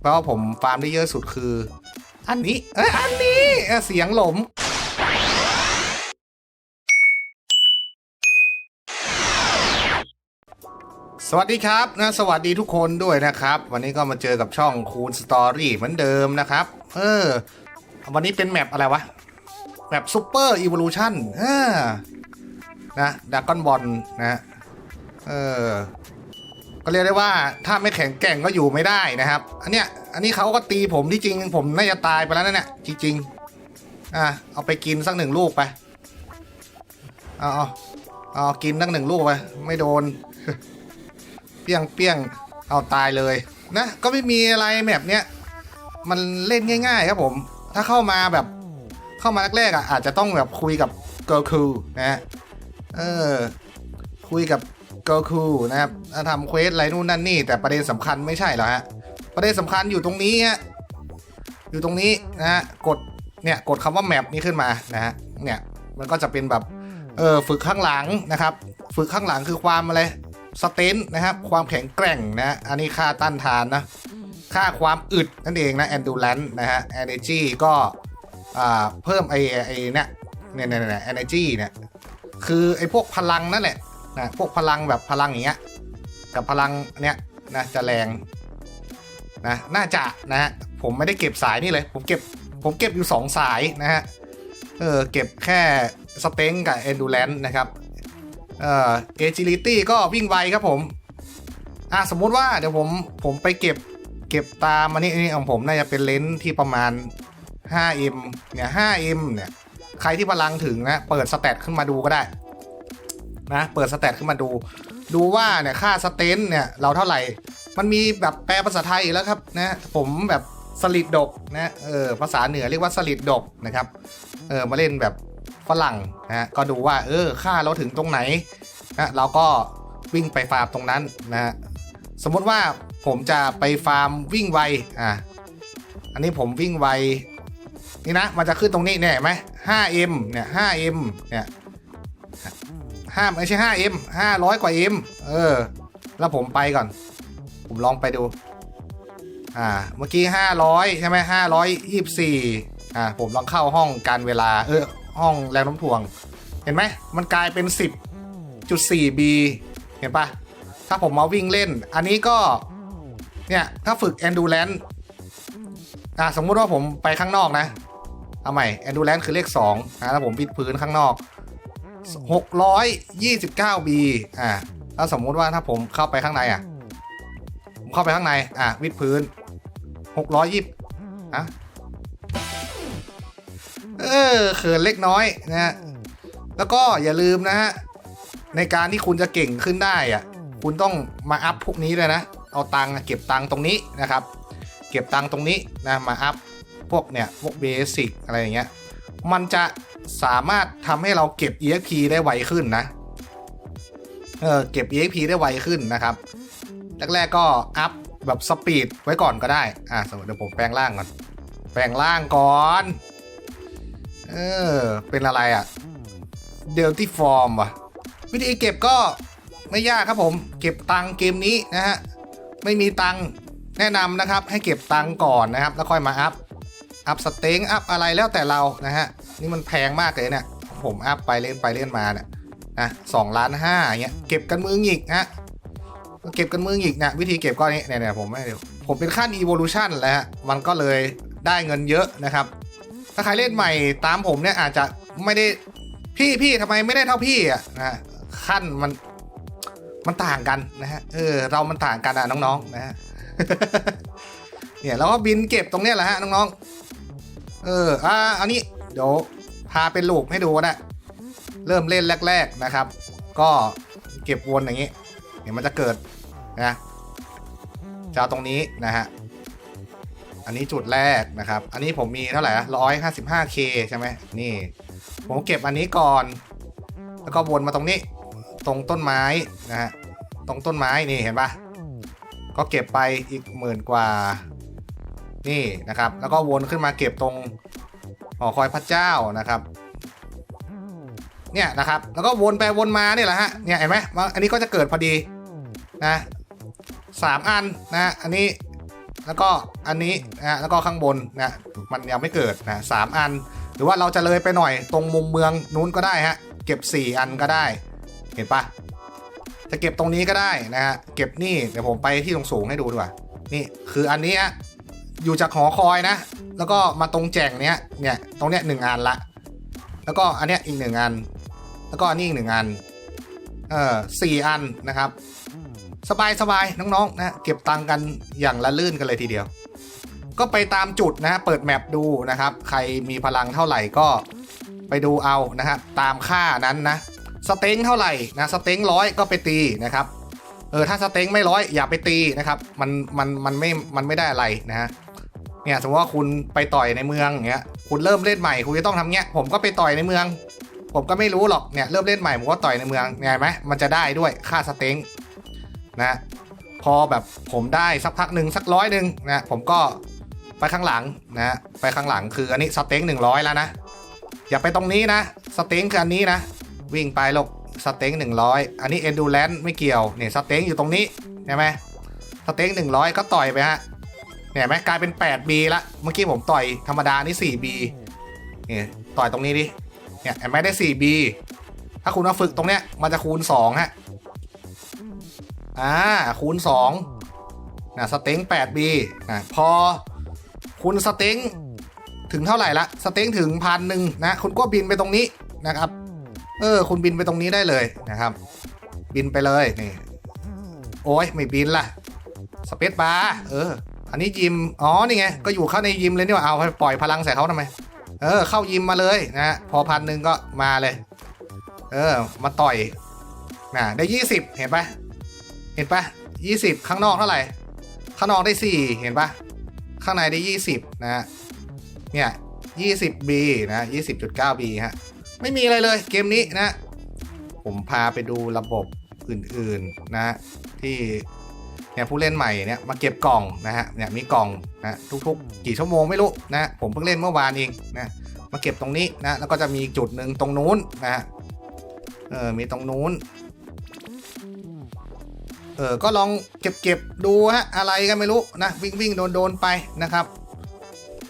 เพราะว่าผมฟาร์มได้เยอะสุดคือ อันนี้ เอ้ยอันนี้เอ้ยเสียงหลมสวัสดีครับนะสวัสดีทุกคนด้วยนะครับ วันนี้ก็มาเจอกับช่องคูณสตอรี่เหมือนเดิมนะครับ เออ วันนี้เป็นแมปอะไรวะ แมปซูเปอร์อีว u ลูชันเออนะดากอนบอลนะ เออ ก็เรียกได้ว่าถ้าไม่แข็งแกร่งก็อยู่ไม่ได้นะครับ อันเนี้ยอันนี้เขาก็ตีผมที่จริงผมน่าจะตายไปแล้วนะเนี่ยจริงๆอะเอาไปกินสักหนึ่งลูกไปเอาเอาเอากินสักหนึ่งลูกไปไม่โดน เปี้ยงเปี้ยงเอาตายเลยนะก็ไม่มีอะไรแบบเนี้ยมันเล่นง่าย ๆ ครับผม ถ้าเข้ามาแบบเข้ามาแรกๆอะอาจจะต้องแบบคุยกับเกิร์ลคูนะเออคุยกับ กิร์ลคูนะครับทำเควสอะไรนู่นนั่นนี่ แต่ประเด็นสำคัญไม่ใช่หรอฮะ ประเด็นสำคัญอยู่ตรงนี้ฮะ อยู่ตรงนี้นะฮะ กด เนี่ย กดคำว่าแมปนี้ขึ้นมานะฮะ เนี่ย มันก็จะเป็นแบบ เออฝึกข้างหลังนะครับ ฝึกข้างหลังคือความอะไร สเตนนะครับ ความแข็งแกร่งนะ อันนี้ค่าต้านทานนะ ค่าความอึดนั่นเองนะ endurance นะฮะ energy ก็เพิ่มไอ้ไอ้เนี่ยเนี่ยเนี่ยเนี่ย energy เนี่ย คือไอ้พวกพลังนั่นแหละ นะพวกพลังแบบพลังอย่างเงี้ยกับพลังเนี้ยนะจะแรงนะน่าจะนะฮะผมไม่ได้เก็บสายนี่เลยผมเก็บผมเก็บอยู่ 2 สายนะฮะเออเก็บแค่สเต็งกับ endurance นะครับเอ่อ agility ก็วิ่งไวครับผมอะสมมุติว่าเดี๋ยวผมผมไปเก็บเก็บตามอันนี้นนี้ของผมน่าจะเป็นเลนส์ที่ประมาณ 5m เนี่ย 5m เนี่ยใครที่พลังถึงนะ เปิดสเตตขึ้นมาดูก็ได้ นะเปิดสเตตขึ้นมาดู ดูว่าเนี่ยค่าสเตนเนี่ยเราเท่าไหร่ มันมีแบบแปลภาษาไทยอีกแล้วครับนะผมแบบสลิดดกนะเออภาษาเหนือเรียกว่าสลิดดกนะครับเออมาเล่นแบบฝรั่งนะก็ดูว่าเออค่าเราถึงตรงไหนนะเราก็วิ่งไปฟาร์มตรงนั้นนะฮะสมมติว่าผมจะไปฟาร์มวิ่งไวอะอันนี้ผมวิ่งไวนี่นะมันจะขึ้นตรงนี้เนี่ยเห็นไหม 5m เนี่ย 5m เนี่ย ห้าไม่ใช่ 5m 500กว่า m เออ แล้วผมไปก่อน ผมลองไปดู อ่า เมื่อกี้500ใช่ไหม524อ่า ผมลองเข้าห้องการเวลา เออ ห้องแรงน้มถ่วง เห็นไหม มันกลายเป็น 10.4b เห็นปะถ้าผมมาวิ่งเล่น อันนี้ก็ เนี่ย ถ้าฝึก endurance อะสมมุติว่าผมไปข้างนอกนะเอาใหม่ endurance คือเลข2นะแล้วผมวิดพื้นข้างนอก 629b อะแล้วสมมุติว่าถ้าผมเข้าไปข้างในอะ ผมเข้าไปข้างใน อะ วิดพื้น 620อะเออเขินเล็กน้อยนะฮะ แล้วก็อย่าลืมนะฮะ ในการที่คุณจะเก่งขึ้นได้อะ คุณต้องมาอัพพวกนี้เลยนะ เอาตังค์เก็บตังค์ตรงนี้นะครับ เก็บตังค์ตรงนี้นะ มาอัพพวกเนี่ย พวกเบสิกอะไรอย่างเงี้ย มันจะ สามารถทำให้เราเก็บ EXP ได้ไวขึ้นนะ เออเก็บ EXP ได้ไวขึ้นนะครับ แรกๆก็อัพแบบสปีดไว้ก่อนก็ได้ อะสมมติเดี๋ยวผมแปลงร่างก่อน แปลงร่างก่อน เออ เป็นอะไรอะ่ะเดลที่ฟอร์มว่ะ วิธีเก็บก็ไม่ยากครับผม เก็บตังเกมนี้นะฮะ ไม่มีตังแนะนำนะครับ ให้เก็บตังก่อนนะครับ แล้วค่อยมาอัพ อัพสเต็งอัพอะไรแล้วแต่เรานะฮะ นี่มันแพงมากเลยเนี่ย ผมอัพไปเล่นไปเล่นมาเนี่ยนะสองล้านห้าเงี้ยเก็บกันมือหงิกฮะเก็บกันมือหงิกนะวิธีเก็บก็นี้เนี่ยเนี่ยผมไม่เดี๋ยวผมเป็นขั้น evolution แล้วฮะมันก็เลยได้เงินเยอะนะครับ ถ้าใครเล่นใหม่ตามผมเนี่ยอาจจะไม่ได้พี่พี่ทำไมไม่ได้เท่าพี่อะนะฮะขั้นมันมันต่างกันนะฮะเออเรามันต่างกันอะน้องๆนะฮะเนี่ยเราก็บินเก็บตรงเนี้ยแหละฮะน้องๆเอออ่าอันนี้ เดี๋ยวพาเป็นลูกให้ดูนะเริ่มเล่นแรก ๆนะครับ ก็เก็บวนอย่างนี้เดี๋ยวมันจะเกิดนะจะเอาตรงนี้นะฮะอันนี้จุดแรกนะครับ อันนี้ผมมีเท่าไหร่ร้อยห้าสิบห้าเคใช่ไหมนี่ ผมเก็บอันนี้ก่อน แล้วก็วนมาตรงนี้ ตรงต้นไม้นะฮะ ตรงต้นไม้นี่เห็นปะก็เก็บไปอีกหมื่นกว่า นี่นะครับ แล้วก็วนขึ้นมาเก็บตรง อคอยพระเจ้านะครับ เนี่ยนะครับ แล้วก็วนไปวนมาเนี่ยแหละฮะ เนี่ยเห็นไหมว่าอันนี้ก็จะเกิดพอดีนะสามอันนะอันนี้แล้วก็อันนี้นะแล้วก็ข้างบนนะมันยังไม่เกิดนะสามอัน หรือว่าเราจะเลยไปหน่อยตรงมุมเมืองนู้นก็ได้ฮะเก็บ 4 อันก็ได้ เห็นปะจะเก็บตรงนี้ก็ได้นะฮะเก็บนี่เดี๋ยวผมไปที่ตรงสูงให้ดูดีกว่านี่คืออันนี้ฮะ อยู่จากหอคอยนะ แล้วก็มาตรงแจงเนี้ย เนี่ย ตรงเนี้ยหนึ่งอันละ แล้วก็อันเนี้ยอีกหนึ่งอัน แล้วก็อันนี้อีกหนึ่งอัน เออสี่อันนะครับ สบายสบายน้องๆนะ เก็บตังค์กันอย่างละลื่นกันเลยทีเดียว ก็ไปตามจุดนะฮะ เปิดแมปดูนะครับ ใครมีพลังเท่าไหร่ก็ไปดูเอานะครับตามค่านั้นนะ สเต็งเท่าไหร่นะ สเต็งร้อยก็ไปตีนะครับ เออ ถ้าสเต็งไม่ร้อยอย่าไปตีนะครับ มัน มัน มันไม่ มันไม่ได้อะไรนะฮะ เนี่ยสมมติว่าคุณไปต่อยในเมืองอย่างเงี้ยคุณเริ่มเล่นใหม่คุณจะต้องทำเงี้ยผมก็ไปต่อยในเมือง ผมก็ไม่รู้หรอกเนี่ยเริ่มเล่นใหม่ผมก็ต่อยในเมืองเนี่ยไหมมันจะได้ด้วยค่าสเต็งนะพอแบบผมได้สักพักหนึ่งสักร้อยหนึ่งนะผมก็ไปข้างหลังนะไปข้างหลังคืออันนี้สเต็งหนึ่งร้อยแล้วนะอย่าไปตรงนี้นะสเต็งคืออันนี้นะ วิ่งไปหลกสเต็งหนึ่งร้อยอันนี้เอนดูแลนไม่เกี่ยวเนี่ยสเต็งอยู่ตรงนี้ใช่ไหมสเต็งหนึ่งร้อยก็ต่อยไปฮะ เนี่ยเห็นไหมกลายเป็น 8B ละ เมื่อกี้ผมต่อยธรรมดานี่ 4B เนี่ยต่อยตรงนี้ดิ เนี่ยเห็นไหมได้ 4B ถ้าคุณมาฝึกตรงเนี้ยมันจะคูณ 2 ฮะ อ่า คูณ 2นะสเต็ง 8B นะพอคุณสเต็งถึงเท่าไหร่ละสเต็งถึงพันหนึ่งนะ คุณก็บินไปตรงนี้นะครับ เออ คุณบินไปตรงนี้ได้เลยนะครับ บินไปเลยนี่ โอ้ยไม่บินล่ะ สเปซบาร์เออ อันนี้ยิม อ๋อ นี่ไง ก็อยู่เข้าในยิมเลยนี่หว่าเอาไปปล่อยพลังใส่เขาทำไม เออ เข้ายิมมาเลยนะฮะ พอพันหนึ่งก็มาเลย เออ มาต่อยนะได้ยี่สิบเห็นปะเห็นปะยี่สิบข้างนอกเท่าไหร่ ข้างนอกได้สี่เห็นปะข้างในได้ยี่สิบนะฮะ เนี่ยยี่สิบบีนะยี่สิบจุดเก้าบีฮะ ไม่มีอะไรเลยเกมนี้นะ ผมพาไปดูระบบอื่นๆนะที่ เนี่ยผู้เล่นใหม่เนี่ยมาเก็บกล่องนะฮะเนี่ยมีกล่องนะทุกๆ กี่ชั่วโมงไม่รู้นะผมเพิ่งเล่นเมื่อวานเองนะมาเก็บตรงนี้นะแล้วก็จะมีจุดหนึ่งตรงนู้นนะฮะเออมีตรงนู้นเออก็ลองเก็บๆดูฮะอะไรกันไม่รู้นะวิ่งวิ่งโดนโดนไปนะครับ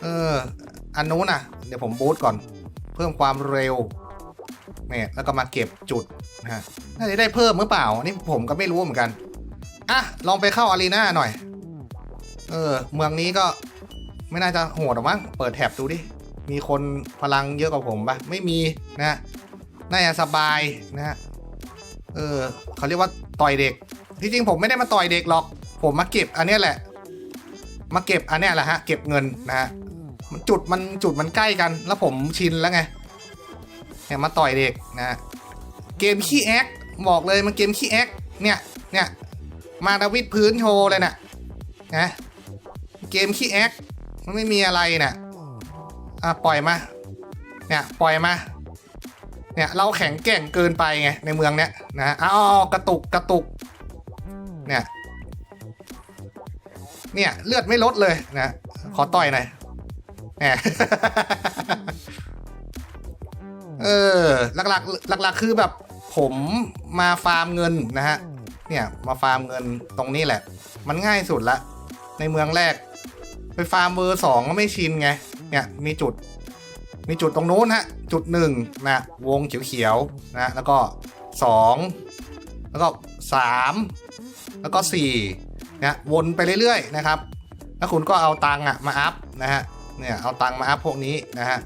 เอออันนู้นอะเดี๋ยวผมบูตก่อน เพิ่มความเร็วเนี่ยแล้วก็มาเก็บจุดนะฮะน่าจะได้เพิ่มหรือเปล่าอันนี่ผมก็ไม่รู้เหมือนกัน อะ ลองไปเข้าอารีนาหน่อย เออ เมืองนี้ก็ไม่น่าจะโหดหรอกมั้ง เปิดแท็บดูดิ มีคนพลังเยอะกว่าผมปะไม่มีนะน่าจะสบายนะฮะ เออ เขาเรียกว่าต่อยเด็ก ที่จริงผมไม่ได้มาต่อยเด็กหรอก ผมมาเก็บอันนี้แหละ มาเก็บอันนี้แหละฮะ เก็บเงินนะฮะมันจุดมันจุดมันใกล้กัน แล้วผมชินแล้วไงเนี่ยมาต่อยเด็กนะฮะเกมขี้แอคบอกเลยมันเกมขี้แอคเนี่ยเนี่ย มาดาวิดพื้นโชว์เลยน่ะนะเกมขี้แอคมันไม่มีอะไรน่ะอะปล่อยมาเนี่ยปล่อยมาเนี่ยเราแข็งแกร่งเกินไปไงในเมืองเนี้ยนะอ้าวกระตุกกระตุกเนี่ยเนี่ยเลือดไม่ลดเลยนะขอต่อยหน่อยแหมเออหลักๆหลักๆคือแบบผมมาฟาร์มเงินนะฮะ เนี่ยมาฟาร์มเงินตรงนี้แหละ มันง่ายสุดละ ในเมืองแรก ไปฟาร์มเบอร์สองก็ไม่ชินไง เนี่ยมีจุด มีจุดตรงนู้นฮะ จุดหนึ่งนะวงเขียวๆนะแล้วก็สองแล้วก็สามแล้วก็สี่นะวนไปเรื่อยๆนะครับแล้วคุณก็เอาตังค์อะมาอัพนะฮะเนี่ยเอาตังค์มาอัพพวกนี้นะฮะ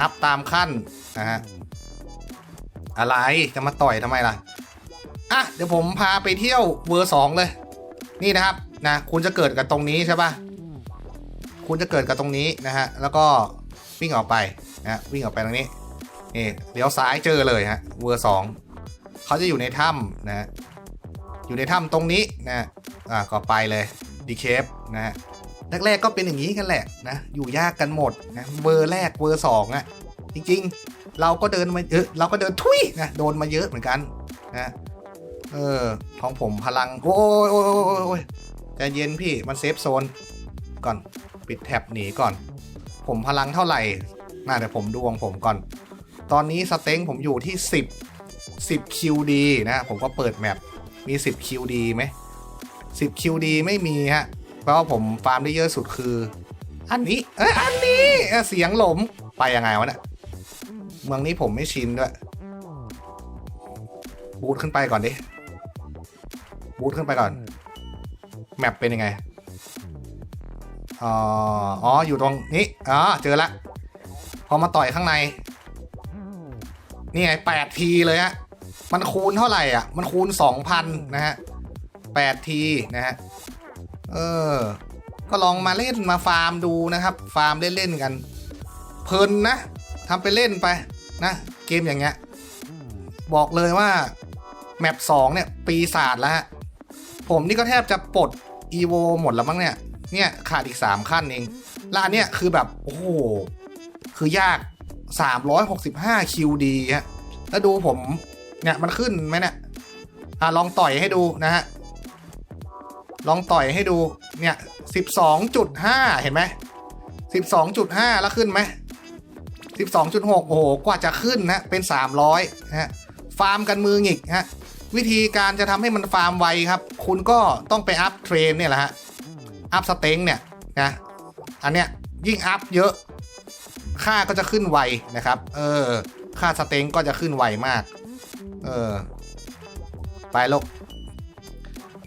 อัพตามขั้นนะฮะอะไรจะมาต่อยทำไมล่ะ อะเดี๋ยวผมพาไปเที่ยวเวอร์สองเลย นี่นะครับนะคุณจะเกิดกับตรงนี้ใช่ปะคุณจะเกิดกับตรงนี้นะฮะแล้วก็วิ่งออกไปนะวิ่งออกไปตรงนี้นี่เลี้ยวซ้ายเจอเลยฮะเวอร์สองเขาจะอยู่ในถ้ำนะฮะอยู่ในถ้ำตรงนี้นะอ่าก็ไปเลยดีเคฟนะฮะแรกๆก็เป็นอย่างนี้กันแหละนะอยู่ยากกันหมดนะเวอร์แรกเวอร์สองอะจริงๆ เราก็เดินมาเออเราก็เดินทุยนะโดนมาเยอะเหมือนกันนะ เออ ของผมพลัง โอ้ยโอ้ยโอ้ยโอ้ยใจเย็นพี่มันเซฟโซน ก่อน ปิดแท็บหนีก่อน ผมพลังเท่าไหร่ น่าเดี๋ยวผมดวงผมก่อน ตอนนี้สเต็งผมอยู่ที่ 10 10 QD นะ ผมก็เปิดแมปมี 10 QD ไหม10 QD ไม่มีฮะแปลว่าผมฟาร์มได้เยอะสุดคือ อันนี้ เอยอันนี้เอ้ยเสียงหลม ไปยังไงวะเนี่ย เมืองนี้ผมไม่ชินด้วย บูทขึ้นไปก่อนดิ บูทขึ้นไปก่อน แมปเป็นยังไง อ๋ออ๋ออยู่ตรงนี้อ๋อเจอละพอมาต่อยข้างใน นี่ไงแปดทีเลยฮะ มันคูณเท่าไหร่อะ มันคูณสองพันนะฮะแปดทีนะฮะ เออ ก็ลองมาเล่นมาฟาร์มดูนะครับ ฟาร์มเล่นๆกัน เพลินนะทำไปเล่นไปนะ เกมอย่างเงี้ย บอกเลยว่า แมปสองเนี่ย ปีศาจแล้วฮะ ผมนี่ก็แทบจะปลดอีโวหมดแล้วมั้งเนี่ย เนี่ยขาดอีก 3 ขั้นเองแล้วอันเนี้ยคือแบบ โอ้โห คือยาก 365 QD ฮะ แล้วดูผม เนี่ยมันขึ้นไหมเนี่ย อะลองต่อยให้ดูนะฮะ ลองต่อยให้ดู เนี่ย 12.5 เห็นไหม 12.5 แล้วขึ้นไหม 12.6 โอ้โห กว่าจะขึ้นนะ เป็น 300นะฮะ ฟาร์มกันมือหงิกฮะ วิธีการจะทำให้มันฟาร์มไวครับ คุณก็ต้องไปอัพเทรนเนี่ยแหละฮะ อัพสเต็งเนี่ยนะ อันเนี้ยยิ่งอัพเยอะ ค่าก็จะขึ้นไวนะครับ เออ ค่าสเต็งก็จะขึ้นไวมาก เออ ไปลก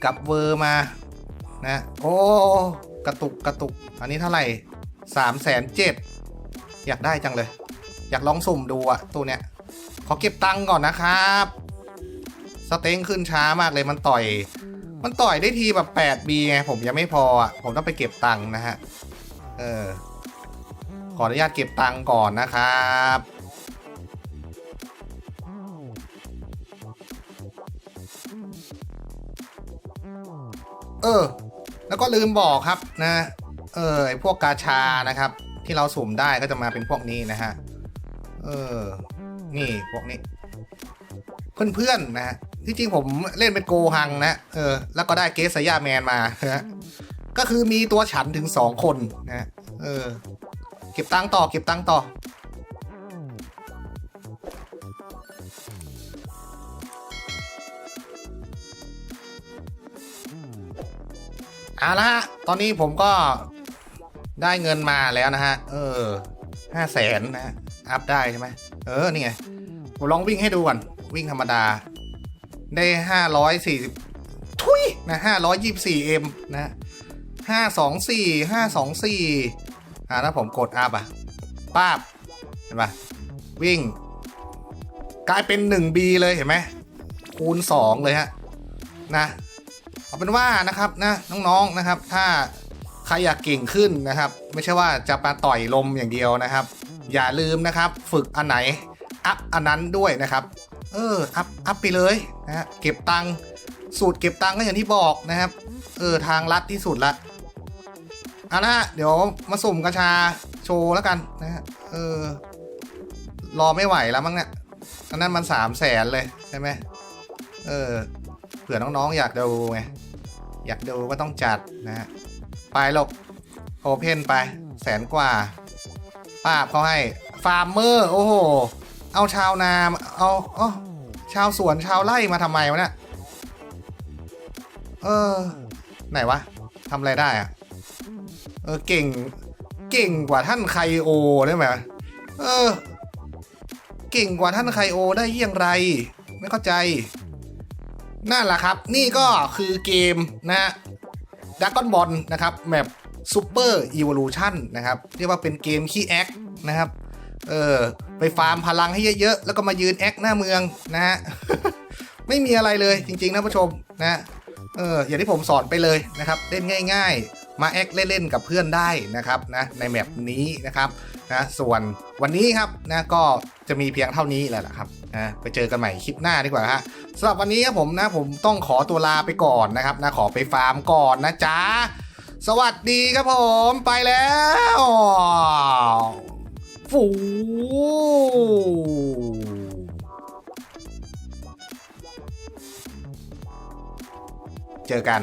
กลับเวอร์มา นะ โอ้ กระตุกกระตุก อันนี้เท่าไหร่สามแสนเจ็ดอยากได้จังเลย อยากลองสุ่มดูอะตัวเนี้ย ขอเก็บตังค์ก่อนนะครับ สเต็งขึ้นช้ามากเลยมันต่อย มันต่อยได้ทีแบบ8บีไงผมยังไม่พออะผมต้องไปเก็บตังค์นะฮะ เออ ขออนุญาตเก็บตังค์ก่อนนะครับเออ แล้วก็ลืมบอกครับนะ เออไอพวกกาชานะครับ ที่เราสุ่มได้ก็จะมาเป็นพวกนี้นะฮะ เออ นี่พวกนี้ เพื่อนๆนะฮะ ที่จริงผมเล่นเป็นโกฮังนะเออแล้วก็ได้เกสยาแมนมาฮะก็คือมีตัวฉันถึงสองคนนะเออ เก็บตังค์ต่อเก็บตังค์ต่อ เอาละฮะ ตอนนี้ผมก็ได้เงินมาแล้วนะฮะ เออห้าแสนนะฮะอัพได้ใช่ไหมเออ นี่ไงผมลองวิ่งให้ดูก่อน วิ่งธรรมดา ได้ห้าร้อยสี่สิบทุยนะห้าร้อยยี่สี่เอ็มนะห้าสองสี่ห้าสองสี่อ่าถ้าผมกดอัพอะป้าบ เห็นปะวิ่ง กลายเป็นหนึ่งบีเลยเห็นไหมคูณสองเลยฮะ นะ เอาเป็นว่านะครับนะน้องๆนะครับ ถ้าใครอยากเก่งขึ้นนะครับ ไม่ใช่ว่าจะมาต่อยลมอย่างเดียวนะครับ อย่าลืมนะครับ ฝึกอันไหนอัพอันนั้นด้วยนะครับ เอออัพอัพไปเลย นะฮะเก็บตังค์สูตรเก็บตังค์ก็อย่างที่บอกนะครับเออทางลัดที่สุดละเอาละเดี๋ยวมาสุ่มกระชาโชว์แล้วกันนะฮะเออรอไม่ไหวแล้วมั้งเนี่ยอันนั้นมันสามแสนเลยใช่ไหมเออเผื่อน้องๆอยากดูไงอยากดูก็ต้องจัดนะฮะไปหลบโอเพนไปแสนกว่าป้าบเขาให้ฟาร์มเมอร์ โอ้โห เอาชาวนามเอาเอา ชาวสวนชาวไร่มาทำไมวะเนี่ย เออ ไหนวะทำอะไรได้อะเออเก่ง เก่งกว่าท่านไคโอได้ไหมเออ เก่งกว่าท่านไคโอได้อยังไร ไม่เข้าใจ นั่นแหละครับ นี่ก็คือเกมนะดักกอนบอลนะครับแมปซูเปอร์อีว l ลูชันนะครับ เรียกว่าเป็นเกมขี้แอคนะครับ เออ ไปฟาร์มพลังให้เยอะๆ แล้วก็มายืนแอคหน้าเมืองนะฮะ ไม่มีอะไรเลยจริงๆนะผู้ชมนะเอออย่างที่ผมสอนไปเลยนะครับ เล่นง่ายๆ มาแอคเล่นๆกับเพื่อนได้นะครับนะในแมปนี้นะครับนะส่วนวันนี้ครับนะก็จะมีเพียงเท่านี้แหละครับนะไปเจอกันใหม่คลิปหน้าดีกว่าฮะสำหรับวันนี้ครับผมนะผมต้องขอตัวลาไปก่อนนะครับนะขอไปฟาร์มก่อนนะจ๊ะสวัสดีครับผมไปแล้ว ฟูเจอกัน